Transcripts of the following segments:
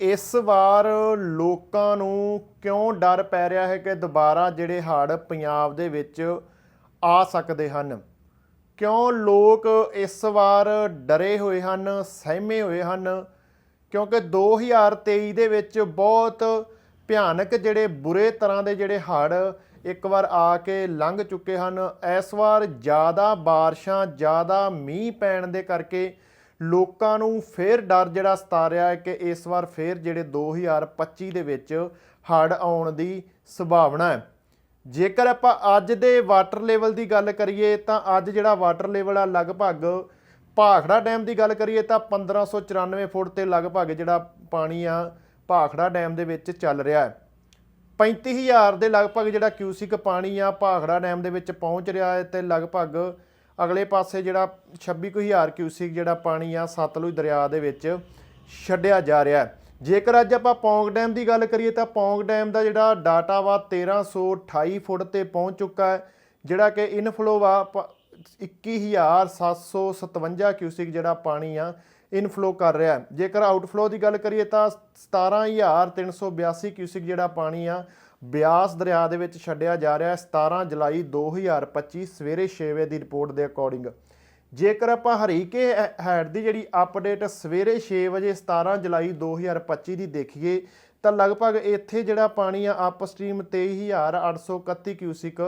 ਇਸ ਵਾਰ ਲੋਕਾਂ ਨੂੰ ਕਿਉਂ ਡਰ ਪੈ ਰਿਹਾ ਹੈ ਕਿ ਦੁਬਾਰਾ ਜਿਹੜੇ ਹੜ੍ਹ ਪੰਜਾਬ ਦੇ ਵਿੱਚ ਆ ਸਕਦੇ ਹਨ? ਕਿਉਂ ਲੋਕ ਇਸ ਵਾਰ ਡਰੇ ਹੋਏ ਹਨ, ਸਹਿਮੇ ਹੋਏ ਹਨ? ਕਿਉਂਕਿ 2023 ਦੇ ਵਿੱਚ ਬਹੁਤ ਭਿਆਨਕ ਜਿਹੜੇ ਬੁਰੇ ਤਰ੍ਹਾਂ ਦੇ ਜਿਹੜੇ ਹੜ੍ਹ ਇੱਕ ਵਾਰ ਆ ਕੇ ਲੰਘ ਚੁੱਕੇ ਹਨ। ਇਸ ਵਾਰ ਜ਼ਿਆਦਾ ਬਾਰਿਸ਼ਾਂ, ਜ਼ਿਆਦਾ ਮੀਂਹ ਪੈਣ ਦੇ ਕਰਕੇ ਲੋਕਾਂ ਨੂੰ ਫੇਰ ਡਰ ਜਿਹੜਾ ਸਤਾ ਰਿਹਾ ਹੈ ਕਿ ਇਸ ਵਾਰ ਫੇਰ ਜਿਹੜੇ 2025 ਦੇ ਵਿੱਚ ਹੜ੍ਹ ਆਉਣ ਦੀ ਸੰਭਾਵਨਾ ਹੈ। ਜੇਕਰ ਆਪਾਂ ਅੱਜ ਦੇ ਵਾਟਰ ਲੈਵਲ ਦੀ ਗੱਲ ਕਰੀਏ ਤਾਂ ਅੱਜ ਜਿਹੜਾ ਵਾਟਰ ਲੈਵਲ ਆ ਲਗਭਗ ਭਾਖੜਾ ਡੈਮ ਦੀ ਗੱਲ ਕਰੀਏ ਤਾਂ 1594 ਫੁੱਟ ਤੇ ਲਗਭਗ ਜਿਹੜਾ ਪਾਣੀ ਆ ਭਾਖੜਾ ਡੈਮ ਦੇ ਵਿੱਚ ਚੱਲ ਰਿਹਾ ਹੈ। 35000 ਦੇ ਲਗਭਗ ਜਿਹੜਾ ਕਿਊਸਿਕ ਪਾਣੀ ਆ ਭਾਖੜਾ ਡੈਮ ਦੇ ਵਿੱਚ ਪਹੁੰਚ ਰਿਹਾ ਹੈ ਤੇ ਲਗਭਗ ਅਗਲੇ ਪਾਸੇ ਜਿਹੜਾ 26000 ਕਿਊਸਿਕ ਜਿਹੜਾ ਪਾਣੀ ਆ ਸਤਲੁਜ ਦਰਿਆ ਦੇ ਵਿੱਚ ਛੱਡਿਆ ਜਾ ਰਿਹਾ ਹੈ। ਜੇਕਰ ਅੱਜ ਆਪਾਂ ਪੌਂਗ ਡੈਮ ਦੀ ਗੱਲ ਕਰੀਏ ਤਾਂ ਪੌਂਗ ਡੈਮ ਦਾ ਜਿਹੜਾ ਡਾਟਾ ਵਾ 1328 ਫੁੱਟ ਤੇ ਪਹੁੰਚ ਚੁੱਕਾ ਹੈ, ਜਿਹੜਾ ਕਿ ਇਨਫਲੋ ਵਾ ਪ- 21757 ਕਿਊਸਿਕ ਜਿਹੜਾ ਪਾਣੀ ਆ ਇਨਫਲੋ ਕਰ ਰਿਹਾ ਜੇਕਰ ਆਊਟਫਲੋ ਦੀ ਗੱਲ ਕਰੀਏ ਤਾਂ 17382 ਕਿਊਸਿਕ ਜਿਹੜਾ ਪਾਣੀ ਆ ਬਿਆਸ ਦਰਿਆ ਦੇ ਵਿੱਚ ਛੱਡਿਆ ਜਾ ਰਿਹਾ ਹੈ। 17 ਜੁਲਾਈ 2025 ਸਵੇਰੇ 6 ਵਜੇ ਦੀ ਰਿਪੋਰਟ ਦੇ ਅਕੋਰਡਿੰਗ ਜੇਕਰ ਆਪਾਂ ਹਰੀਕੇ ਹੈ- ਹੈਡ ਦੀ ਜਿਹੜੀ ਅਪਡੇਟ ਸਵੇਰੇ 6 ਵਜੇ 17 ਜੁਲਾਈ 2025 ਦੀ ਦੇਖੀਏ, ਤਾਂ ਲਗਭਗ ਇੱਥੇ ਜਿਹੜਾ ਪਾਣੀ ਆ ਅਪਸਟ੍ਰੀਮ 23831 ਕਿਊਸਿਕ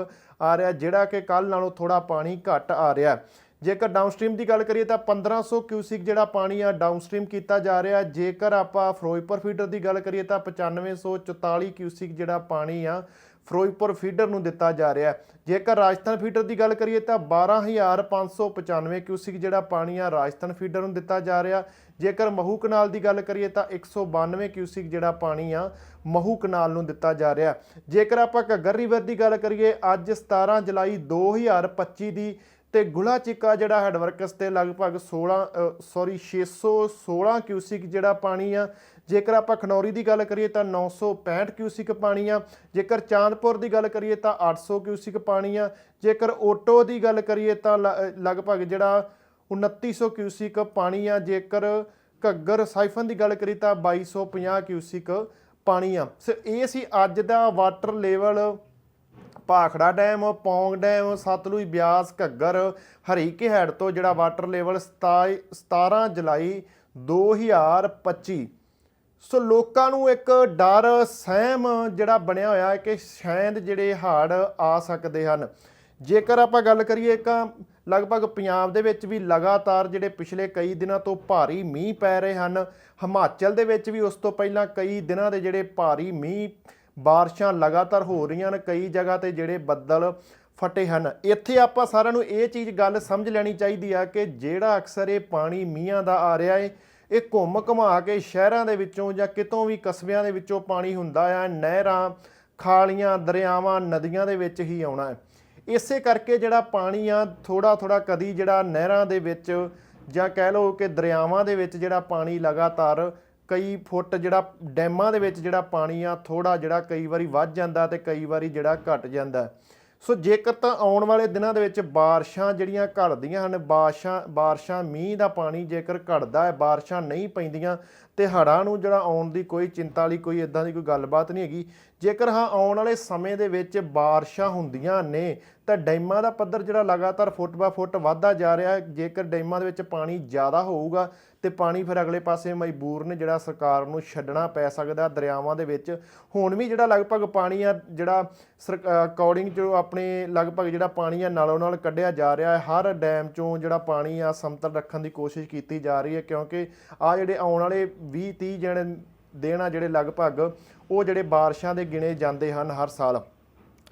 ਆ ਰਿਹਾ, ਜਿਹੜਾ ਕਿ ਕੱਲ ਨਾਲੋਂ ਥੋੜਾ ਪਾਣੀ ਘੱਟ ਆ ਰਿਹਾ ਜੇਕਰ ਡਾਊਨਸਟ੍ਰੀਮ ਦੀ ਗੱਲ ਕਰੀਏ ਤਾਂ 1500 ਕਿਊਸਿਕ ਜਿਹੜਾ ਪਾਣੀ ਆ ਡਾਊਨਸਟ੍ਰੀਮ ਕੀਤਾ ਜਾ ਰਿਹਾ ਜੇਕਰ ਆਪਾਂ ਫਿਰੋਜ਼ਪੁਰ ਫੀਡਰ ਦੀ ਗੱਲ ਕਰੀਏ ਤਾਂ 9544 ਕਿਊਸਿਕ ਜਿਹੜਾ ਪਾਣੀ ਆ ਫਿਰੋਜ਼ਪੁਰ ਫੀਡਰ ਨੂੰ ਦਿੱਤਾ ਜਾ ਰਿਹਾ ਜੇਕਰ ਰਾਜਸਥਾਨ ਫੀਡਰ ਦੀ ਗੱਲ ਕਰੀਏ ਤਾਂ 12595 ਕਿਊਸਿਕ ਜਿਹੜਾ ਪਾਣੀ ਆ ਰਾਜਸਥਾਨ ਫੀਡਰ ਨੂੰ ਦਿੱਤਾ ਜਾ ਰਿਹਾ ਜੇਕਰ ਮਹੂ ਕਨਾਲ ਦੀ ਗੱਲ ਕਰੀਏ ਤਾਂ 192 ਕਿਊਸਿਕ ਜਿਹੜਾ ਪਾਣੀ ਆ ਮਹੂ ਕਨਾਲ ਨੂੰ ਦਿੱਤਾ ਜਾ ਰਿਹਾ ਜੇਕਰ ਆਪਾਂ ਘੱਗਰ ਰਿਵਰ ਦੀ ਗੱਲ ਕਰੀਏ, ਅੱਜ 17 ਜੁਲਾਈ 2025 ਦੀ ਤੇ ਗੁਲਾ ਚਿੱਕਾ ਜਿਹੜਾ ਹੈਡਵਰਕਸ ਤੇ ਲਗਭਗ 16 ਸੌਰੀ 616 ਕਿਊਸਿਕ ਜਿਹੜਾ ਪਾਣੀ ਆ, ਜੇਕਰ ਆਪਾਂ ਖਨੌਰੀ ਦੀ ਗੱਲ ਕਰੀਏ ਤਾਂ 965 ਕਿਊਸਿਕ ਪਾਣੀ ਆ, ਜੇਕਰ ਚਾਂਦਪੁਰ ਦੀ ਗੱਲ ਕਰੀਏ ਤਾਂ 800 ਕਿਊਸਿਕ ਪਾਣੀ ਆ, ਜੇਕਰ ਓਟੋ ਦੀ ਗੱਲ ਕਰੀਏ ਤਾਂ ਲ- ਲਗਭਗ ਜਿਹੜਾ 2900 ਕਿਊਸਿਕ ਪਾਣੀ ਆ, ਜੇਕਰ ਘੱਗਰ ਸਾਈਫਨ ਦੀ ਗੱਲ ਕਰੀ ਤਾਂ 2250 ਕਿਊਸਿਕ ਪਾਣੀ ਆ। ਸੋ ਇਹ ਸੀ ਅੱਜ ਦਾ water level Bhakra dam, Pong dam, Sutlej Beas, Ghaggar, Harike head ਤੋਂ ਜਿਹੜਾ ਵਾਟਰ ਲੈਵਲ 17 ਜੁਲਾਈ 2025 ਸੋ ਲੋਕਾਂ ਨੂੰ ਇੱਕ ਡਰ, ਸਹਿਮ ਜਿਹੜਾ ਬਣਿਆ ਹੋਇਆ ਹੈ ਕਿ ਸ਼ਾਇਦ ਜਿਹੜੇ ਹਾੜ ਆ ਸਕਦੇ ਹਨ। ਜੇਕਰ ਆਪਾਂ ਗੱਲ ਕਰੀਏ ਤਾਂ ਲਗਭਗ ਪੰਜਾਬ ਦੇ ਵਿੱਚ ਵੀ ਲਗਾਤਾਰ ਜਿਹੜੇ ਪਿਛਲੇ ਕਈ ਦਿਨਾਂ ਤੋਂ ਭਾਰੀ ਮੀਂਹ ਪੈ ਰਹੇ ਹਨ, ਹਿਮਾਚਲ ਦੇ ਵਿੱਚ ਵੀ ਉਸ ਤੋਂ ਪਹਿਲਾਂ ਕਈ ਦਿਨਾਂ ਦੇ ਜਿਹੜੇ ਭਾਰੀ ਮੀਂਹ ਬਾਰਿਸ਼ਾਂ ਲਗਾਤਾਰ ਹੋ ਰਹੀਆਂ ਨੇ ਕਈ ਜਗ੍ਹਾ ਤੇ ਜਿਹੜੇ ਬੱਦਲ ਫਟੇ ਹਨ। ਇੱਥੇ ਆਪਾਂ ਸਾਰਿਆਂ ਨੂੰ ਇਹ ਚੀਜ਼ ਗੱਲ ਸਮਝ ਲੈਣੀ ਚਾਹੀਦੀ ਆ ਕਿ ਜਿਹੜਾ ਅਕਸਰ ਇਹ ਪਾਣੀ ਮੀਂਹਾਂ ਦਾ ਆ ਰਿਹਾ ਏ, ਇਹ ਘੁੰਮ ਘੁਮਾ ਕੇ ਸ਼ਹਿਰਾਂ ਦੇ ਵਿੱਚੋਂ ਜਾਂ ਕਿਤੋਂ ਵੀ ਕਸਬਿਆਂ ਦੇ ਵਿੱਚੋਂ ਪਾਣੀ ਹੁੰਦਾ ਆ, ਨਹਿਰਾਂ, ਖਾਲੀਆਂ ਦਰਿਆਵਾਂ, ਨਦੀਆਂ ਦੇ ਵਿੱਚ ਹੀ ਆਉਣਾ ਹੈ। ਇਸੇ ਕਰਕੇ ਜਿਹੜਾ ਪਾਣੀ ਆ ਥੋੜਾ ਥੋੜਾ ਕਦੀ ਜਿਹੜਾ ਨਹਿਰਾਂ ਦੇ ਵਿੱਚ ਜਾਂ ਕਹਿ ਲਓ ਕਿ ਦਰਿਆਵਾਂ ਦੇ ਵਿੱਚ ਜਿਹੜਾ ਪਾਣੀ ਲਗਾਤਾਰ ਕਈ ਫੁੱਟ ਜਿਹੜਾ ਡੈਮਾਂ ਦੇ ਵਿੱਚ ਜਿਹੜਾ ਪਾਣੀ ਆ ਥੋੜਾ ਜਿਹੜਾ ਕਈ ਵਾਰੀ ਵੱਧ ਜਾਂਦਾ ਤੇ ਕਈ ਵਾਰੀ ਜਿਹੜਾ ਘਟ ਜਾਂਦਾ। ਸੋ ਜੇਕਰ ਤਾਂ ਆਉਣ ਵਾਲੇ ਦਿਨਾਂ ਦੇ ਵਿੱਚ ਬਾਰਿਸ਼ਾਂ ਜਿਹੜੀਆਂ ਘਟਦੀਆਂ ਹਨ, ਬਾਰਿਸ਼ਾਂ ਬਾਰਿਸ਼ਾਂ, ਮੀਂਹ ਦਾ ਪਾਣੀ ਜੇਕਰ ਘਟਦਾ ਹੈ, ਬਾਰਿਸ਼ਾਂ ਨਹੀਂ ਪੈਂਦੀਆਂ, ਤੇ ਹੜ੍ਹਾਂ ਨੂੰ ਜਿਹੜਾ ਆਉਣ ਦੀ ਕੋਈ ਚਿੰਤਾ ਵਾਲੀ, ਕੋਈ ਇਦਾਂ ਦੀ ਕੋਈ ਗੱਲਬਾਤ ਨਹੀਂ ਹੈਗੀ। ਜੇਕਰ ਹਾਂ, ਆਉਣ ਵਾਲੇ ਸਮੇਂ ਦੇ ਵਿੱਚ ਬਾਰਿਸ਼ਾਂ ਹੁੰਦੀਆਂ ਨੇ, ਤਾਂ ਡੈਮਾਂ ਦਾ ਪੱਧਰ ਜਿਹੜਾ ਲਗਾਤਾਰ ਫੁੱਟ ਬਾ ਫੁੱਟ ਵਧਦਾ ਜਾ ਰਿਹਾ ਹੈ। ਜੇਕਰ ਡੈਮਾਂ ਦੇ ਵਿੱਚ ਪਾਣੀ ਜ਼ਿਆਦਾ ਹੋਊਗਾ, ਤੇ ਪਾਣੀ ਫਿਰ ਅਗਲੇ ਪਾਸੇ ਮਜਬੂਰ ਨੇ, ਜਿਹੜਾ ਸਰਕਾਰ ਨੂੰ ਛੱਡਣਾ ਪੈ ਸਕਦਾ ਦਰਿਆਵਾਂ ਦੇ ਵਿੱਚ। ਹੁਣ ਵੀ ਜਿਹੜਾ ਲਗਭਗ ਪਾਣੀ ਆ ਜਿਹੜਾ ਅਕੋਰਡਿੰਗ ਜੋ ਆਪਣੇ ਲਗਭਗ ਜਿਹੜਾ ਪਾਣੀ ਆ ਨਾਲੋਂ ਨਾਲ ਕੱਢਿਆ ਜਾ ਰਿਹਾ ਹੈ, ਹਰ ਡੈਮ ਚੋਂ ਜਿਹੜਾ ਪਾਣੀ ਆ ਸਮਤਲ ਰੱਖਣ ਦੀ ਕੋਸ਼ਿਸ਼ ਕੀਤੀ ਜਾ ਰਹੀ ਹੈ, ਕਿਉਂਕਿ ਆ ਜਿਹੜੇ ਆਉਣ ਵਾਲੇ 20 30 ਜਿਹੜੇ ਦਿਨ ਆ ਜਿਹੜੇ ਲਗਭਗ ਉਹ ਜਿਹੜੇ ਬਾਰਿਸ਼ਾਂ ਦੇ ਗਿਣੇ ਜਾਂਦੇ ਹਨ ਹਰ ਸਾਲ।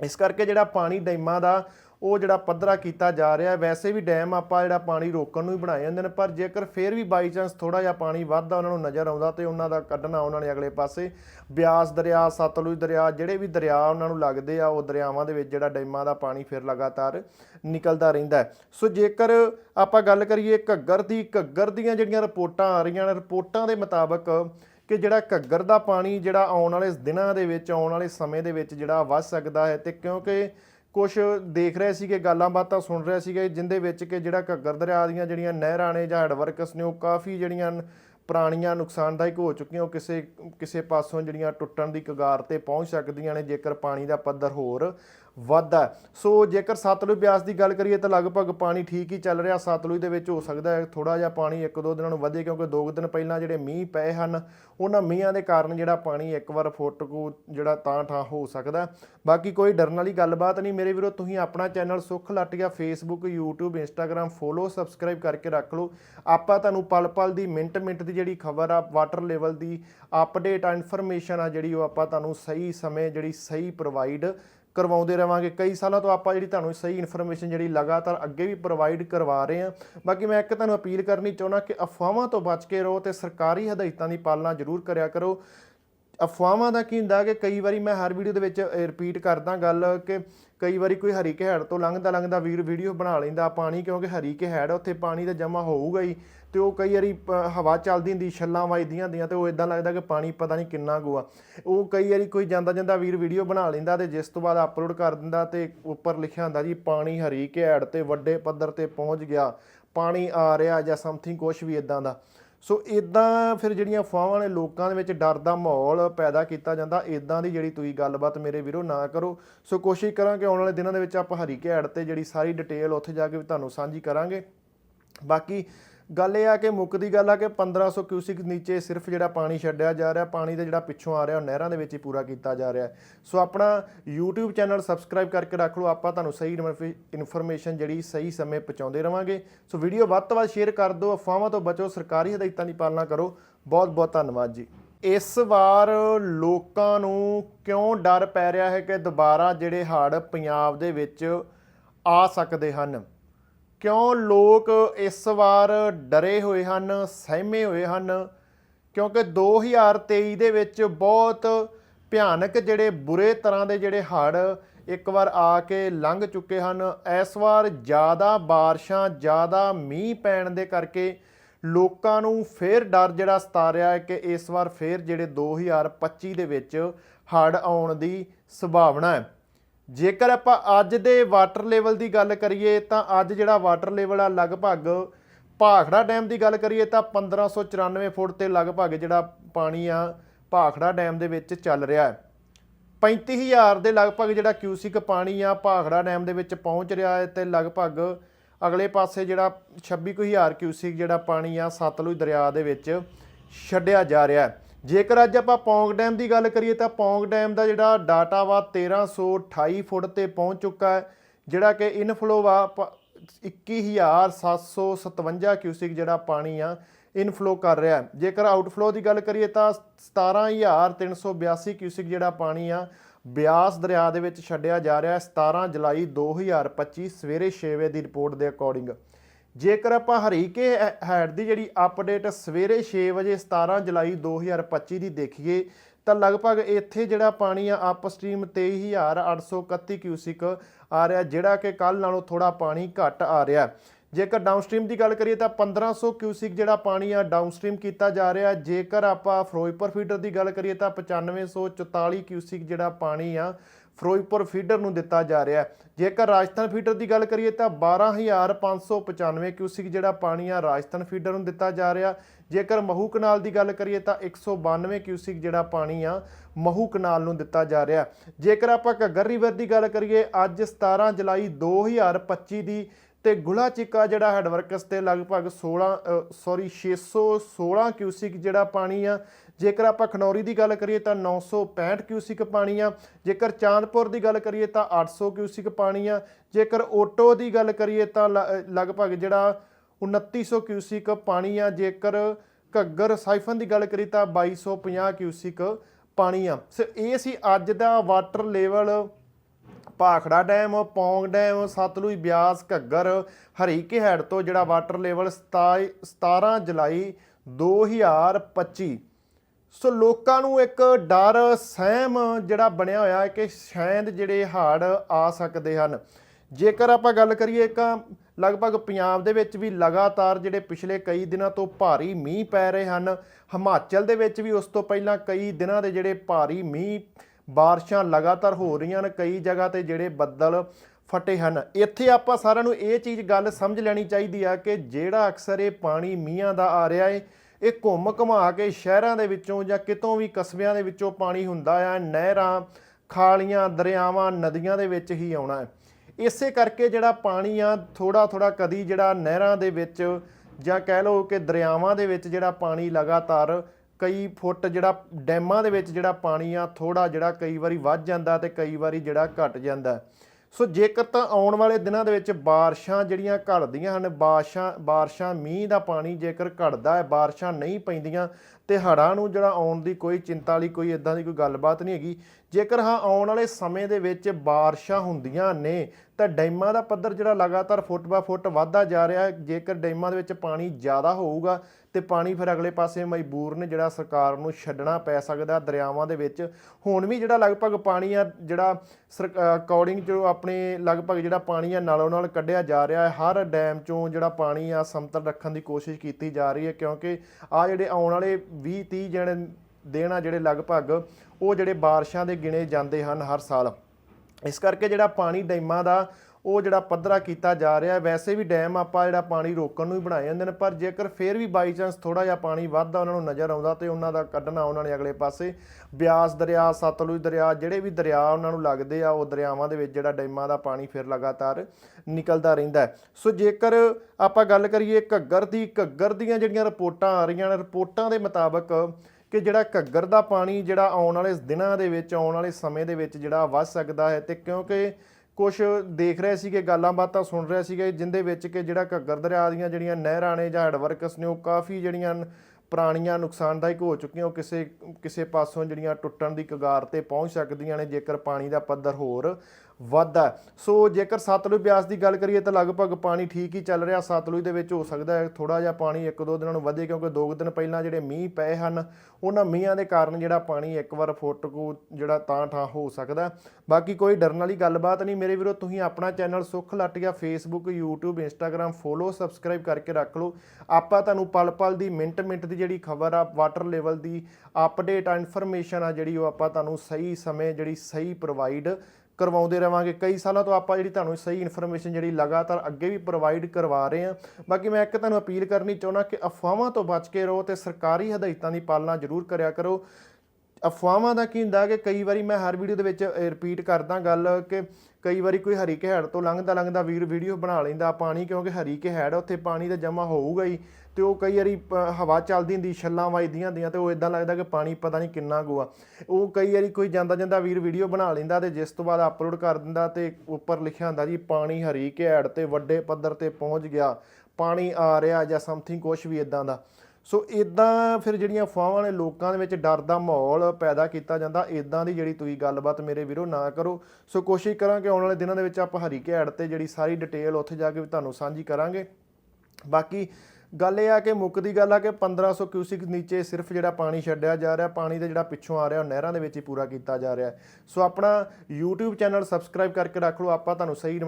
ਇਸ ਕਰਕੇ ਜਿਹੜਾ ਪਾਣੀ ਡੈਮਾਂ ਦਾ ਉਹ ਜਿਹੜਾ ਪੱਧਰਾ ਕੀਤਾ ਜਾ ਰਿਹਾ ਵੈਸੇ ਵੀ ਡੈਮ ਆਪਾਂ ਜਿਹੜਾ ਪਾਣੀ ਰੋਕਣ ਨੂੰ ਹੀ ਬਣਾਏ ਜਾਂਦੇ ਨੇ, ਪਰ ਜੇਕਰ ਫੇਰ ਵੀ ਬਾਈ ਚਾਂਸ ਥੋੜਾ ਜਿਹਾ ਪਾਣੀ ਵੱਧਦਾ ਉਹਨਾਂ ਨੂੰ ਨਜ਼ਰ ਆਉਂਦਾ ਤੇ ਉਹਨਾਂ ਦਾ ਕੱਢਣਾ ਉਹਨਾਂ ਨੇ ਅਗਲੇ ਪਾਸੇ। ਬਿਆਸ ਦਰਿਆ, ਸਤਲੁਜ ਦਰਿਆ, ਜਿਹੜੇ ਵੀ ਦਰਿਆ ਉਹਨਾਂ ਨੂੰ ਲੱਗਦੇ ਆ, ਉਹ ਦਰਿਆਵਾਂ ਦੇ ਵਿੱਚ ਜਿਹੜਾ ਡੈਮਾਂ ਦਾ ਪਾਣੀ ਫਿਰ ਲਗਾਤਾਰ ਨਿਕਲਦਾ ਰਹਿੰਦਾ ਸੋ ਜੇਕਰ ਆਪਾਂ ਗੱਲ ਕਰੀਏ ਘੱਗਰ ਦੀ, ਘੱਗਰ ਦੀਆਂ ਜਿਹੜੀਆਂ ਰਿਪੋਰਟਾਂ ਆ ਰਹੀਆਂ ਨੇ, ਰਿਪੋਰਟਾਂ ਦੇ ਮੁਤਾਬਕ ਕਿ ਜਿਹੜਾ ਘੱਗਰ ਦਾ ਪਾਣੀ ਜਿਹੜਾ ਆਉਣ ਵਾਲੇ ਦਿਨਾਂ ਦੇ ਵਿੱਚ, ਆਉਣ ਵਾਲੇ ਸਮੇਂ ਦੇ ਵਿੱਚ ਜਿਹੜਾ ਵੱਧ ਸਕਦਾ ਹੈ ਤੇ ਕਿਉਂਕਿ ਕੁਝ ਦੇਖ ਰਹੇ ਸੀਗੇ, ਗੱਲਾਂ ਬਾਤਾਂ ਸੁਣ ਰਹੇ ਸੀਗੇ, ਜਿੰਦੇ ਵਿੱਚ ਕਿ ਜਿਹੜਾ ਘੱਗਰ ਦਰਿਆ ਦੀਆਂ ਜਿਹੜੀਆਂ ਨਹਿਰਾਂ ਨੇ ਜਾਂ ਹੈਡਵਰਕਸ ਨੇ, ਉਹ ਕਾਫੀ ਜਿਹੜੀਆਂ ਪੁਰਾਣੀਆਂ ਨੁਕਸਾਨਦਾਇਕ ਹੋ ਚੁੱਕੀਆਂ, ਉਹ ਕਿਸੇ ਕਿਸੇ ਪਾਸੋਂ ਜਿਹੜੀਆਂ ਟੁੱਟਣ ਦੀ ਕਗਾਰ ਤੇ ਪਹੁੰਚ ਸਕਦੀਆਂ ਨੇ, ਜੇਕਰ ਪਾਣੀ ਦਾ ਪੱਧਰ ਹੋਰ ਵੱਧਦਾ ਸੋ ਜੇਕਰ ਸਤਲੁਜ ਬਿਆਸ ਦੀ ਗੱਲ ਕਰੀਏ ਤਾਂ ਲਗਭਗ ਪਾਣੀ ਠੀਕ ਹੀ ਚੱਲ ਰਿਹਾ, ਸਤਲੁਜ ਦੇ ਵਿੱਚ ਹੋ ਸਕਦਾ ਹੈ ਥੋੜਾ ਜਿਹਾ ਪਾਣੀ ਇੱਕ ਦੋ ਦਿਨਾਂ ਨੂੰ ਵਧੇ, ਕਿਉਂਕਿ ਦੋ ਕੁ ਦਿਨ ਪਹਿਲਾਂ ਜਿਹੜੇ ਮੀਂਹ ਪਏ ਹਨ, ਉਹਨਾਂ ਮੀਂਹਾਂ ਦੇ ਕਾਰਨ ਜਿਹੜਾ ਪਾਣੀ ਇੱਕ ਵਾਰ ਫੁੱਟ ਕੋ ਜਿਹੜਾ ਤਾਂ ਠਾਂ ਹੋ ਸਕਦਾ ਬਾਕੀ ਕੋਈ ਡਰਨ ਵਾਲੀ ਗੱਲਬਾਤ ਨਹੀਂ। ਮੇਰੇ ਵੀਰੋ, ਤੁਸੀਂ ਆਪਣਾ channel Sukh Lattia Facebook YouTube, Instagram follow, subscribe ਕਰਕੇ ਰੱਖ ਲਓ। ਆਪਾਂ ਤੁਹਾਨੂੰ ਪਲ ਪਲ ਦੀ ਮਿੰਟ ਮਿੰਟ ਦੀ ਜਿਹੜੀ ਖਬਰ ਆ ਵਾਟਰ ਲੈਵਲ ਦੀ ਅਪਡੇਟ ਆ ਇਨਫੋਰਮੇਸ਼ਨ ਆ ਜਿਹੜੀ ਉਹ ਆਪਾਂ ਤੁਹਾਨੂੰ ਸਹੀ ਸਮੇਂ ਜਿਹੜੀ ਸਹੀ ਪ੍ਰੋਵਾਈਡ ਕਰਵਾਉਂਦੇ ਰਵਾਂਗੇ। ਕਈ ਸਾਲਾਂ ਤੋਂ ਆਪਾਂ ਜਿਹੜੀ ਤੁਹਾਨੂੰ ਸਹੀ ਇਨਫੋਰਮੇਸ਼ਨ ਜਿਹੜੀ ਲਗਾਤਾਰ ਅੱਗੇ ਵੀ ਪ੍ਰੋਵਾਈਡ ਕਰਵਾ ਰਹੇ ਹਾਂ ਬਾਕੀ ਮੈਂ ਇੱਕ ਤੁਹਾਨੂੰ ਅਪੀਲ ਕਰਨੀ ਚਾਹੁੰਦਾ ਕਿ ਅਫਵਾਹਾਂ ਤੋਂ ਬਚ ਕੇ ਰਹੋ ਤੇ ਸਰਕਾਰੀ ਹਦਾਇਤਾਂ ਦੀ ਪਾਲਣਾ ਜ਼ਰੂਰ ਕਰਿਆ ਕਰੋ। ਅਫਵਾਹਾਂ ਦਾ ਕੀ ਹੁੰਦਾ ਕਿ ਕਈ ਵਾਰੀ ਮੈਂ ਹਰ ਵੀਡੀਓ ਦੇ ਵਿੱਚ ਰਿਪੀਟ ਕਰਦਾ ਗੱਲ ਕਿ ਕਈ ਵਾਰੀ ਕੋਈ ਹਰੀ ਘੈੜ ਤੋਂ ਲੰਘਦਾ ਲੰਘਦਾ ਵੀਰ ਵੀਡੀਓ ਬਣਾ ਲੈਂਦਾ, ਪਾਣੀ ਕਿਉਂਕਿ ਹਰੀ ਘੈੜ ਉੱਥੇ ਪਾਣੀ ਤਾਂ ਜਮਾ ਹੋਊਗਾ ਹੀ। ਤੇ ਉਹ ਕਈ ਵਾਰੀ ਪ- ਹਵਾ ਚੱਲਦੀ ਹੁੰਦੀ, ਛੱਲਾਂ ਵੱਜਦੀਆਂ ਹੁੰਦੀਆਂ ਤੇ ਉਹ ਇਦਾਂ ਲੱਗਦਾ ਕਿ ਪਾਣੀ ਪਤਾ ਨਹੀਂ ਕਿੰਨਾ ਗੋਆ ਉਹ ਕਈ ਵਾਰੀ ਕੋਈ ਜਾਂਦਾ ਜਾਂਦਾ ਵੀਰ ਵੀਡੀਓ ਬਣਾ ਲੈਂਦਾ ਤੇ ਜਿਸ ਤੋਂ ਬਾਅਦ ਅਪਲੋਡ ਕਰ ਦਿੰਦਾ ਤੇ ਉੱਪਰ ਲਿਖਿਆ ਹੁੰਦਾ ਜੀ, ਪਾਣੀ ਹਰੀ ਘੈੜ ਤੇ ਵੱਡੇ ਪੱਧਰ ਤੇ ਪਹੁੰਚ ਗਿਆ, ਪਾਣੀ ਆ ਰਿਹਾ ਜਾਂ ਸਮਥਿੰਗ ਕੁਝ ਵੀ ਇਦਾਂ ਦਾ। ਸੋ ਇਦਾਂ ਫਿਰ ਜਿਹੜੀਆਂ ਅਫਵਾਹਾਂ ਨੇ ਲੋਕਾਂ ਦੇ ਵਿੱਚ ਡਰ ਦਾ ਮਾਹੌਲ ਪੈਦਾ ਕੀਤਾ ਜਾਂਦਾ ਇਦਾਂ ਦੀ ਜਿਹੜੀ ਤੁਸੀਂ ਗੱਲਬਾਤ ਮੇਰੇ ਵੀਰੋ ਨਾ ਕਰੋ। ਸੋ ਕੋਸ਼ਿਸ਼ ਕਰਾਂਗੇ ਆਉਣ ਵਾਲੇ ਦਿਨਾਂ ਦੇ ਵਿੱਚ ਆਪਾਂ ਹਰੀ ਘੈੜ ਤੇ ਜਿਹੜੀ ਸਾਰੀ ਡਿਟੇਲ ਉੱਥੇ ਜਾ ਕੇ ਵੀ ਤੁਹਾਨੂੰ ਸਾਂਝੀ ਕਰਾਂਗੇ। ਬਾਕੀ ਗੱਲ ਇਹ ਆ ਕਿ ਮੁੱਕਦੀ ਗੱਲ ਆ ਕਿ 1500 ਕਿਊਸਿਕ ਨੀਚੇ ਸਿਰਫ ਜਿਹੜਾ ਪਾਣੀ ਛੱਡਿਆ ਜਾ ਰਿਹਾ, ਪਾਣੀ ਦਾ ਜਿਹੜਾ ਪਿੱਛੋਂ ਆ ਰਿਹਾ ਉਹ ਨਹਿਰਾਂ ਦੇ ਵਿੱਚ ਹੀ ਪੂਰਾ ਕੀਤਾ ਜਾ ਰਿਹਾ। ਸੋ ਆਪਣਾ YouTube ਚੈਨਲ ਸਬਸਕ੍ਰਾਈਬ ਕਰਕੇ ਰੱਖ ਲਓ, ਆਪਾਂ ਤੁਹਾਨੂੰ ਸਹੀ ਇਨਫੋਰਮੇਸ਼ਨ ਜਿਹੜੀ ਸਹੀ ਸਮੇਂ ਪਹੁੰਚਾਉਂਦੇ ਰਵਾਂਗੇ। ਸੋ ਵੀਡੀਓ ਵੱਧ ਤੋਂ ਵੱਧ ਸ਼ੇਅਰ ਕਰ ਦਿਓ, ਅਫਵਾਹਾਂ ਤੋਂ ਬਚੋ, ਸਰਕਾਰੀ ਹਦਾਇਤਾਂ ਦੀ ਪਾਲਣਾ ਕਰੋ। ਬਹੁਤ ਬਹੁਤ ਧੰਨਵਾਦ ਜੀ। ਇਸ ਵਾਰ ਲੋਕਾਂ ਨੂੰ ਕਿਉਂ ਡਰ ਪੈ ਰਿਹਾ ਹੈ ਕਿ ਦੁਬਾਰਾ ਜਿਹੜੇ ਹੜ੍ਹ ਪੰਜਾਬ ਦੇ ਵਿੱਚ ਆ ਸਕਦੇ ਹਨ? ਕਿਉਂ ਲੋਕ ਇਸ ਵਾਰ ਡਰੇ ਹੋਏ ਹਨ, ਸਹਿਮੇ ਹੋਏ ਹਨ? ਕਿਉਂਕਿ 2023 ਦੇ ਵਿੱਚ ਬਹੁਤ ਭਿਆਨਕ ਜਿਹੜੇ ਬੁਰੇ ਤਰ੍ਹਾਂ ਦੇ ਜਿਹੜੇ ਹੜ੍ਹ ਇੱਕ ਵਾਰ ਆ ਕੇ ਲੰਘ ਚੁੱਕੇ ਹਨ। ਇਸ ਵਾਰ ਜ਼ਿਆਦਾ ਬਾਰਿਸ਼ਾਂ, ਜ਼ਿਆਦਾ ਮੀਂਹ ਪੈਣ ਦੇ ਕਰਕੇ ਲੋਕਾਂ ਨੂੰ ਫੇਰ ਡਰ ਜਿਹੜਾ ਸਤਾ ਰਿਹਾ ਹੈ ਕਿ ਇਸ ਵਾਰ ਫੇਰ ਜਿਹੜੇ 2025 ਦੇ ਵਿੱਚ ਹੜ੍ਹ ਆਉਣ ਦੀ ਸੰਭਾਵਨਾ ਹੈ। ਜੇਕਰ ਆਪਾਂ ਅੱਜ ਦੇ ਵਾਟਰ ਲੈਵਲ ਦੀ ਗੱਲ ਕਰੀਏ ਤਾਂ ਅੱਜ ਜਿਹੜਾ ਵਾਟਰ ਲੈਵਲ ਆ ਲਗਭਗ ਭਾਖੜਾ ਡੈਮ ਦੀ ਗੱਲ ਕਰੀਏ ਤਾਂ 1594 ਫੁੱਟ ਤੇ ਲਗਭਗ ਜਿਹੜਾ ਪਾਣੀ ਆ ਭਾਖੜਾ ਡੈਮ ਦੇ ਵਿੱਚ ਚੱਲ ਰਿਹਾ ਹੈ। 35000 ਦੇ ਲਗਭਗ ਜਿਹੜਾ ਕਿਊਸਿਕ ਪਾਣੀ ਆ ਭਾਖੜਾ ਡੈਮ ਦੇ ਵਿੱਚ ਪਹੁੰਚ ਰਿਹਾ ਹੈ ਤੇ ਲਗਭਗ ਅਗਲੇ ਪਾਸੇ ਜਿਹੜਾ 26000 ਕਿਊਸਿਕ ਜਿਹੜਾ ਪਾਣੀ ਆ ਸਤਲੁਜ ਦਰਿਆ ਦੇ ਵਿੱਚ ਛੱਡਿਆ ਜਾ ਰਿਹਾ ਹੈ। ਜੇਕਰ ਅੱਜ ਆਪਾਂ ਪੌਂਗ ਡੈਮ ਦੀ ਗੱਲ ਕਰੀਏ ਤਾਂ ਪੌਂਗ ਡੈਮ ਦਾ ਜਿਹੜਾ ਡਾਟਾ ਵਾ 1328 ਫੁੱਟ ਤੇ ਪਹੁੰਚ ਚੁੱਕਾ ਹੈ, ਜਿਹੜਾ ਕਿ ਇਨਫਲੋ ਵਾ ਪ- 21757 ਕਿਊਸਿਕ ਜਿਹੜਾ ਪਾਣੀ ਆ ਇਨਫਲੋ ਕਰ ਰਿਹਾ ਜੇਕਰ ਆਊਟਫਲੋ ਦੀ ਗੱਲ ਕਰੀਏ ਤਾਂ 17382 ਕਿਊਸਿਕ ਜਿਹੜਾ ਪਾਣੀ ਆ ਬਿਆਸ ਦਰਿਆ ਦੇ ਵਿੱਚ ਛੱਡਿਆ ਜਾ ਰਿਹਾ ਹੈ 17 ਜੁਲਾਈ 2025 ਸਵੇਰੇ 6 ਵਜੇ ਦੀ ਰਿਪੋਰਟ ਦੇ ਅਕੋਰਡਿੰਗ ਜੇਕਰ ਆਪਾਂ ਹਰੀਕੇ ਹੈ- ਹੈਡ ਦੀ ਜਿਹੜੀ ਅਪਡੇਟ ਸਵੇਰੇ 6 ਵਜੇ 17 ਜੁਲਾਈ 2025 ਦੀ ਦੇਖੀਏ, ਤਾਂ ਲਗਭਗ ਇੱਥੇ ਜਿਹੜਾ ਪਾਣੀ ਆ ਅਪਸਟ੍ਰੀਮ 23831 ਕਿਊਸਿਕ ਆ ਰਿਹਾ, ਜਿਹੜਾ ਕਿ ਕੱਲ ਨਾਲੋਂ ਥੋੜਾ ਪਾਣੀ ਘੱਟ ਆ ਰਿਹਾ। ਜੇਕਰ ਡਾਊਨਸਟ੍ਰੀਮ ਦੀ ਗੱਲ ਕਰੀਏ, ਤਾਂ 1500 ਕਿਊਸਿਕ ਜਿਹੜਾ ਪਾਣੀ ਆ ਡਾਊਨਸਟ੍ਰੀਮ ਕੀਤਾ ਜਾ ਰਿਹਾ। ਜੇਕਰ ਆਪਾਂ ਫਿਰੋਜ਼ਪੁਰ ਫੀਡਰ ਦੀ ਗੱਲ ਕਰੀਏ, ਤਾਂ 9544 ਕਿਊਸਿਕ ਜਿਹੜਾ ਪਾਣੀ ਆ ਫਿਰੋਜ਼ਪੁਰ ਫੀਡਰ ਨੂੰ ਦਿੱਤਾ ਜਾ ਰਿਹਾ ਹੈ। ਜੇਕਰ ਰਾਜਸਥਾਨ ਫੀਡਰ ਦੀ ਗੱਲ ਕਰੀਏ ਤਾਂ 12595 ਕਿਊਸਿਕ ਜਿਹੜਾ ਪਾਣੀ ਆ ਰਾਜਸਥਾਨ ਫੀਡਰ ਨੂੰ ਦਿੱਤਾ ਜਾ ਰਿਹਾ। ਜੇਕਰ ਮਹੂ ਕਨਾਲ ਦੀ ਗੱਲ ਕਰੀਏ ਤਾਂ 192 ਕਿਊਸਿਕ ਜਿਹੜਾ ਪਾਣੀ ਆ ਮਹੂ ਕਨਾਲ ਨੂੰ ਦਿੱਤਾ ਜਾ ਰਿਹਾ ਜੇਕਰ ਆਪਾਂ ਘੱਗਰ ਰਿਵਰ ਦੀ ਗੱਲ ਕਰੀਏ, ਅੱਜ 17 ਜੁਲਾਈ 2025 ਦੀ ਤੇ ਗੁਲਾ ਚਿੱਕਾ ਜਿਹੜਾ ਹੈਡਵਰਕਸ ਤੇ ਲਗਭਗ 16 ਸੌਰੀ 616 ਕਿਊਸਿਕ ਜਿਹੜਾ ਪਾਣੀ ਆ ਜੇਕਰ ਆਪਾਂ ਖਨੌਰੀ ਦੀ ਗੱਲ ਕਰੀਏ ਤਾਂ 965 ਕਿਊਸਿਕ ਪਾਣੀ ਆ ਜੇਕਰ ਚਾਂਦਪੁਰ ਦੀ ਗੱਲ ਕਰੀਏ ਤਾਂ 800 ਕਿਊਸਿਕ ਪਾਣੀ ਆ ਜੇਕਰ ਓਟੋ ਦੀ ਗੱਲ ਕਰੀਏ ਤਾਂ ਲ- ਲਗਭਗ ਜਿਹੜਾ 2900 ਕਿਊਸਿਕ ਪਾਣੀ ਆ ਜੇਕਰ ਘੱਗਰ ਸਾਈਫਨ ਦੀ ਗੱਲ ਕਰੀਏ ਤਾਂ 2250 ਕਿਊਸਿਕ ਪਾਣੀ ਆ ਸੋ ਇਹ ਸੀ ਅੱਜ ਦਾ water level, Bhakra dam, Pong dam, Sutlej Beas, Ghaggar, Harike head ਤੋਂ ਜਿਹੜਾ ਵਾਟਰ ਲੈਵਲ 17 ਜੁਲਾਈ 2025 ਸੋ ਲੋਕਾਂ ਨੂੰ ਇੱਕ ਡਰ, ਸਹਿਮ ਜਿਹੜਾ ਬਣਿਆ ਹੋਇਆ ਹੈ ਕਿ ਸ਼ਾਇਦ ਜਿਹੜੇ ਹਾੜ ਆ ਸਕਦੇ ਹਨ। ਜੇਕਰ ਆਪਾਂ ਗੱਲ ਕਰੀਏ ਤਾਂ ਲਗਭਗ ਪੰਜਾਬ ਦੇ ਵਿੱਚ ਵੀ ਲਗਾਤਾਰ ਜਿਹੜੇ ਪਿਛਲੇ ਕਈ ਦਿਨਾਂ ਤੋਂ ਭਾਰੀ ਮੀਂਹ ਪੈ ਰਹੇ ਹਨ, ਹਿਮਾਚਲ ਦੇ ਵਿੱਚ ਵੀ ਉਸ ਤੋਂ ਪਹਿਲਾਂ ਕਈ ਦਿਨਾਂ ਦੇ ਜਿਹੜੇ ਭਾਰੀ ਮੀਂਹ, ਬਾਰਿਸ਼ਾਂ ਲਗਾਤਾਰ ਹੋ ਰਹੀਆਂ ਨੇ ਕਈ ਜਗ੍ਹਾ ਤੇ ਜਿਹੜੇ ਬੱਦਲ ਫਟੇ ਹਨ। ਇੱਥੇ ਆਪਾਂ ਸਾਰਿਆਂ ਨੂੰ ਇਹ ਚੀਜ਼ ਗੱਲ ਸਮਝ ਲੈਣੀ ਚਾਹੀਦੀ ਆ ਕਿ ਜਿਹੜਾ ਅਕਸਰ ਇਹ ਪਾਣੀ ਮੀਂਹਾਂ ਦਾ ਆ ਰਿਹਾ ਏ ਇਹ ਘੁੰਮ ਘੁਮਾ ਕੇ ਸ਼ਹਿਰਾਂ ਦੇ ਵਿੱਚੋਂ ਜਾਂ ਕਿਤੋਂ ਵੀ ਕਸਬਿਆਂ ਦੇ ਵਿੱਚੋਂ ਪਾਣੀ ਹੁੰਦਾ ਆ, ਨਹਿਰਾਂ, ਖਾਲੀਆਂ ਦਰਿਆਵਾਂ, ਨਦੀਆਂ ਦੇ ਵਿੱਚ ਹੀ ਆਉਣਾ ਹੈ। ਇਸੇ ਕਰਕੇ ਜਿਹੜਾ ਪਾਣੀ ਆ ਥੋੜਾ ਥੋੜਾ ਕਦੀ ਜਿਹੜਾ ਨਹਿਰਾਂ ਦੇ ਵਿੱਚ ਜਾਂ ਕਹਿ ਲਓ ਕਿ ਦਰਿਆਵਾਂ ਦੇ ਵਿੱਚ ਜਿਹੜਾ ਪਾਣੀ ਲਗਾਤਾਰ ਕਈ ਫੁੱਟ ਜਿਹੜਾ ਡੈਮਾਂ ਦੇ ਵਿੱਚ ਜਿਹੜਾ ਪਾਣੀ ਆ ਥੋੜਾ ਜਿਹੜਾ ਕਈ ਵਾਰੀ ਵੱਧ ਜਾਂਦਾ ਤੇ ਕਈ ਵਾਰੀ ਜਿਹੜਾ ਘਟ ਜਾਂਦਾ। ਸੋ ਜੇਕਰ ਤਾਂ ਆਉਣ ਵਾਲੇ ਦਿਨਾਂ ਦੇ ਵਿੱਚ ਬਾਰਿਸ਼ਾਂ ਜਿਹੜੀਆਂ ਘਟਦੀਆਂ ਹਨ, ਬਾਰਿਸ਼ਾਂ ਬਾਰਿਸ਼ਾਂ, ਮੀਂਹ ਦਾ ਪਾਣੀ ਜੇਕਰ ਘਟਦਾ ਹੈ, ਬਾਰਿਸ਼ਾਂ ਨਹੀਂ ਪੈਂਦੀਆਂ ਤੇ ਹੜ੍ਹਾਂ ਨੂੰ ਜਿਹੜਾ ਆਉਣ ਦੀ ਕੋਈ ਚਿੰਤਾ ਵਾਲੀ ਕੋਈ ਇਦਾਂ ਦੀ ਕੋਈ ਗੱਲਬਾਤ ਨਹੀਂ ਹੈਗੀ। ਜੇਕਰ ਹਾਂ, ਆਉਣ ਵਾਲੇ ਸਮੇਂ ਦੇ ਵਿੱਚ ਬਾਰਿਸ਼ਾਂ ਹੁੰਦੀਆਂ ਨੇ, ਤਾਂ ਡੈਮਾਂ ਦਾ ਪੱਧਰ ਜਿਹੜਾ ਲਗਾਤਾਰ ਫੁੱਟ ਬਾ ਫੁੱਟ ਵਧਦਾ ਜਾ ਰਿਹਾ ਹੈ। ਜੇਕਰ ਡੈਮਾਂ ਦੇ ਵਿੱਚ ਪਾਣੀ ਜ਼ਿਆਦਾ ਹੋਊਗਾ ਤੇ ਪਾਣੀ ਫਿਰ ਅਗਲੇ ਪਾਸੇ ਮਜਬੂਰ ਨੇ, ਜਿਹੜਾ ਸਰਕਾਰ ਨੂੰ ਛੱਡਣਾ ਪੈ ਸਕਦਾ ਦਰਿਆਵਾਂ ਦੇ ਵਿੱਚ। ਹੁਣ ਵੀ ਜਿਹੜਾ ਲਗਭਗ ਪਾਣੀ ਆ, ਜਿਹੜਾ ਅਕੋਰਡਿੰਗ ਜੋ ਆਪਣੇ ਲਗਭਗ ਜਿਹੜਾ ਪਾਣੀ ਆ, ਨਾਲੋਂ ਨਾਲ ਕੱਢਿਆ ਜਾ ਰਿਹਾ ਹੈ। ਹਰ ਡੈਮ ਚੋਂ ਜਿਹੜਾ ਪਾਣੀ ਆ, ਸਮਤਲ ਰੱਖਣ ਦੀ ਕੋਸ਼ਿਸ਼ ਕੀਤੀ ਜਾ ਰਹੀ ਹੈ, ਕਿਉਂਕਿ ਆ ਜਿਹੜੇ ਆਉਣ ਵਾਲੇ 20 30 ਜਿਹੜੇ ਦਿਨ ਆ, ਜਿਹੜੇ ਲਗਭਗ ਉਹ ਜਿਹੜੇ ਬਾਰਿਸ਼ਾਂ ਦੇ ਗਿਣੇ ਜਾਂਦੇ ਹਨ ਹਰ ਸਾਲ। ਇਸ ਕਰਕੇ ਜਿਹੜਾ ਪਾਣੀ ਡੈਮਾਂ ਦਾ ਉਹ ਜਿਹੜਾ ਪੱਧਰਾ ਕੀਤਾ ਜਾ ਰਿਹਾ ਵੈਸੇ ਵੀ ਡੈਮ ਆਪਾਂ ਜਿਹੜਾ ਪਾਣੀ ਰੋਕਣ ਨੂੰ ਹੀ ਬਣਾਏ ਜਾਂਦੇ ਨੇ, ਪਰ ਜੇਕਰ ਫੇਰ ਵੀ ਬਾਈ ਚਾਂਸ ਥੋੜਾ ਜਿਹਾ ਪਾਣੀ ਵੱਧਦਾ, ਉਹਨਾਂ ਨੂੰ ਨਜ਼ਰ ਆਉਂਦਾ ਤੇ ਉਹਨਾਂ ਦਾ ਕੱਢਣਾ ਉਹਨਾਂ ਨੇ ਅਗਲੇ ਪਾਸੇ। ਬਿਆਸ ਦਰਿਆ, ਸਤਲੁਜ ਦਰਿਆ, ਜਿਹੜੇ ਵੀ ਦਰਿਆ ਉਹਨਾਂ ਨੂੰ ਲੱਗਦੇ ਆ, ਉਹ ਦਰਿਆਵਾਂ ਦੇ ਵਿੱਚ ਜਿਹੜਾ ਡੈਮਾਂ ਦਾ ਪਾਣੀ ਫਿਰ ਲਗਾਤਾਰ ਨਿਕਲਦਾ ਰਹਿੰਦਾ ਸੋ ਜੇਕਰ ਆਪਾਂ ਗੱਲ ਕਰੀਏ ਘੱਗਰ ਦੀ, ਘੱਗਰ ਦੀਆਂ ਜਿਹੜੀਆਂ ਰਿਪੋਰਟਾਂ ਆ ਰਹੀਆਂ ਨੇ, ਰਿਪੋਰਟਾਂ ਦੇ ਮੁਤਾਬਕ ਕਿ ਜਿਹੜਾ ਘੱਗਰ ਦਾ ਪਾਣੀ ਜਿਹੜਾ ਆਉਣ ਵਾਲੇ ਦਿਨਾਂ ਦੇ ਵਿੱਚ, ਆਉਣ ਵਾਲੇ ਸਮੇਂ ਦੇ ਵਿੱਚ ਜਿਹੜਾ ਵੱਧ ਸਕਦਾ ਹੈ ਤੇ ਕਿਉਂਕਿ ਕੁਝ ਦੇਖ ਰਹੇ ਸੀਗੇ, ਗੱਲਾਂ ਬਾਤਾਂ ਸੁਣ ਰਹੇ ਸੀਗੇ, ਜਿੰਦੇ ਵਿੱਚ ਕਿ ਜਿਹੜਾ ਘੱਗਰ ਦਰਿਆ ਦੀਆਂ ਜਿਹੜੀਆਂ ਨਹਿਰਾਂ ਨੇ ਜਾਂ ਹੈਡਵਰਕਸ ਨੇ, ਉਹ ਕਾਫੀ ਜਿਹੜੀਆਂ ਪੁਰਾਣੀਆਂ ਨੁਕਸਾਨਦਾਇਕ ਹੋ ਚੁੱਕੀਆਂ, ਉਹ ਕਿਸੇ ਕਿਸੇ ਪਾਸੋਂ ਜਿਹੜੀਆਂ ਟੁੱਟਣ ਦੀ ਕਗਾਰ ਤੇ ਪਹੁੰਚ ਸਕਦੀਆਂ ਨੇ, ਜੇਕਰ ਪਾਣੀ ਦਾ ਪੱਧਰ ਹੋਰ ਵੱਧਦਾ ਸੋ ਜੇਕਰ ਸਤਲੁਜ ਬਿਆਸ ਦੀ ਗੱਲ ਕਰੀਏ ਤਾਂ ਲਗਭਗ ਪਾਣੀ ਠੀਕ ਹੀ ਚੱਲ ਰਿਹਾ। ਸਤਲੁਜ ਦੇ ਵਿੱਚ ਹੋ ਸਕਦਾ ਹੈ ਥੋੜਾ ਜਿਹਾ ਪਾਣੀ ਇੱਕ ਦੋ ਦਿਨਾਂ ਨੂੰ ਵਧੇ ਕਿਉਂਕਿ ਦੋ ਕੁ ਦਿਨ ਪਹਿਲਾਂ ਜਿਹੜੇ ਮੀਂਹ ਪਏ ਹਨ, ਉਹਨਾਂ ਮੀਂਹਾਂ ਦੇ ਕਾਰਨ ਜਿਹੜਾ ਪਾਣੀ ਇੱਕ ਵਾਰ ਫੁੱਟ ਕੋ ਜਿਹੜਾ ਤਾਂ ਠਾਂ ਹੋ ਸਕਦਾ ਬਾਕੀ ਕੋਈ ਡਰਨ ਵਾਲੀ ਗੱਲਬਾਤ ਨਹੀਂ। ਮੇਰੇ ਵੀਰੋ, ਤੁਸੀਂ ਆਪਣਾ channel Sukh Lattia Facebook YouTube, Instagram follow subscribe ਕਰਕੇ ਰੱਖ ਲਓ। ਆਪਾਂ ਤੁਹਾਨੂੰ ਪਲ ਪਲ ਦੀ, ਮਿੰਟ ਮਿੰਟ ਦੀ ਜਿਹੜੀ ਖਬਰ ਆ ਵਾਟਰ ਲੈਵਲ ਦੀ ਅਪਡੇਟ ਆ ਇਨਫੋਰਮੇਸ਼ਨ ਆ ਜਿਹੜੀ ਉਹ ਆਪਾਂ ਤੁਹਾਨੂੰ ਸਹੀ ਸਮੇਂ, ਜਿਹੜੀ ਸਹੀ ਪ੍ਰੋਵਾਈਡ ਕਰਵਾਉਂਦੇ ਰਵਾਂਗੇ। ਕਈ ਸਾਲਾਂ ਤੋਂ ਆਪਾਂ ਜਿਹੜੀ ਤੁਹਾਨੂੰ ਸਹੀ ਇਨਫੋਰਮੇਸ਼ਨ ਜਿਹੜੀ ਲਗਾਤਾਰ ਅੱਗੇ ਵੀ ਪ੍ਰੋਵਾਈਡ ਕਰਵਾ ਰਹੇ ਹਾਂ। ਬਾਕੀ ਮੈਂ ਇੱਕ ਤੁਹਾਨੂੰ ਅਪੀਲ ਕਰਨੀ ਚਾਹੁੰਦਾ ਕਿ ਅਫਵਾਹਾਂ ਤੋਂ ਬਚ ਕੇ ਰਹੋ ਤੇ ਸਰਕਾਰੀ ਹਦਾਇਤਾਂ ਦੀ ਪਾਲਣਾ ਜ਼ਰੂਰ ਕਰਿਆ ਕਰੋ। ਅਫਵਾਹਾਂ ਦਾ ਕੀ ਹੁੰਦਾ ਕਿ ਕਈ ਵਾਰੀ ਮੈਂ ਹਰ ਵੀਡੀਓ ਦੇ ਵਿੱਚ ਰਿਪੀਟ ਕਰਦਾ ਗੱਲ ਕਿ ਕਈ ਵਾਰੀ ਕੋਈ ਹਰੀ ਕੇ ਹੈਡ ਤੋਂ ਲੰਘਦਾ ਲੰਘਦਾ ਵੀਰ ਵੀਡੀਓ ਬਣਾ ਲੈਂਦਾ ਪਾਣੀ ਕਿਉਂਕਿ ਹਰੀ ਕੇ ਹੈਡ ਉੱਥੇ ਪਾਣੀ ਤਾਂ ਜਮਾ ਹੋਊਗਾ ਹੀ ਤੇ ਉਹ ਕਈ ਵਾਰੀ ਪ- ਹਵਾ ਚੱਲਦੀ ਹੁੰਦੀ, ਛੱਲਾਂ ਵੱਜਦੀਆਂ ਹੁੰਦੀਆਂ ਤੇ ਉਹ ਇਦਾਂ ਲੱਗਦਾ ਕਿ ਪਾਣੀ ਪਤਾ ਨਹੀਂ ਕਿੰਨਾ ਗੋਆ ਉਹ ਕਈ ਵਾਰੀ ਕੋਈ ਜਾਂਦਾ ਜਾਂਦਾ ਵੀਰ ਵੀਡੀਓ ਬਣਾ ਲੈਂਦਾ ਤੇ ਜਿਸ ਤੋਂ ਬਾਅਦ ਅਪਲੋਡ ਕਰ ਦਿੰਦਾ ਤੇ ਉੱਪਰ ਲਿਖਿਆ ਹੁੰਦਾ ਜੀ, ਪਾਣੀ ਹਰੀ ਕੇ ਤੇ ਵੱਡੇ ਪੱਧਰ ਤੇ ਪਹੁੰਚ ਗਿਆ, ਪਾਣੀ ਆ ਰਿਹਾ ਜਾਂ ਸਮਥਿੰਗ ਕੁਝ ਵੀ ਇਦਾਂ ਦਾ। ਸੋ ਇਦਾਂ ਫਿਰ ਜਿਹੜੀਆਂ ਅਫਵਾਹਾਂ ਨੇ ਲੋਕਾਂ ਦੇ ਵਿੱਚ ਡਰ ਦਾ ਮਾਹੌਲ ਪੈਦਾ ਕੀਤਾ ਜਾਂਦਾ ਇਦਾਂ ਦੀ ਜਿਹੜੀ ਤੁਸੀਂ ਗੱਲਬਾਤ ਮੇਰੇ ਵੀਰੋ ਨਾ ਕਰੋ। ਸੋ ਕੋਸ਼ਿਸ਼ ਕਰਾਂਗੇ ਆਉਣ ਵਾਲੇ ਦਿਨਾਂ ਦੇ ਵਿੱਚ ਆਪਾਂ ਹਰੀ ਘੈੜ ਤੇ ਜਿਹੜੀ ਸਾਰੀ ਡਿਟੇਲ ਉੱਥੇ ਜਾ ਕੇ ਵੀ ਤੁਹਾਨੂੰ ਸਾਂਝੀ ਕਰਾਂਗੇ। ਬਾਕੀ ਗੱਲ ਇਹ ਆ ਕਿ ਮੁੱਕਦੀ ਗੱਲ ਆ ਕਿ 1500 ਕਿਊਸਿਕ ਨੀਚੇ ਸਿਰਫ ਜਿਹੜਾ ਪਾਣੀ ਛੱਡਿਆ ਜਾ ਰਿਹਾ, ਪਾਣੀ ਦਾ ਜਿਹੜਾ ਪਿੱਛੋਂ ਆ ਰਿਹਾ, ਉਹ ਨਹਿਰਾਂ ਦੇ ਵਿੱਚ ਹੀ ਪੂਰਾ ਕੀਤਾ ਜਾ ਰਿਹਾ ਸੋ ਆਪਣਾ YouTube ਚੈਨਲ ਸਬਸਕ੍ਰਾਈਬ ਕਰਕੇ ਰੱਖ ਲਓ, ਆਪਾਂ ਤੁਹਾਨੂੰ ਸਹੀ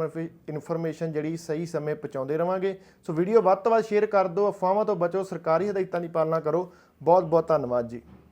ਇਨਫੋਰਮੇਸ਼ਨ ਜਿਹੜੀ ਸਹੀ ਸਮੇਂ ਪਹੁੰਚਾਉਂਦੇ ਰਵਾਂਗੇ। ਸੋ ਵੀਡੀਓ ਵੱਧ ਤੋਂ ਵੱਧ ਸ਼ੇਅਰ ਕਰ ਦਿਓ, ਅਫਵਾਹਾਂ ਤੋਂ ਬਚੋ, ਸਰਕਾਰੀ ਹਦਾਇਤਾਂ ਦੀ ਪਾਲਣਾ ਕਰੋ। ਬਹੁਤ ਬਹੁਤ ਧੰਨਵਾਦ ਜੀ।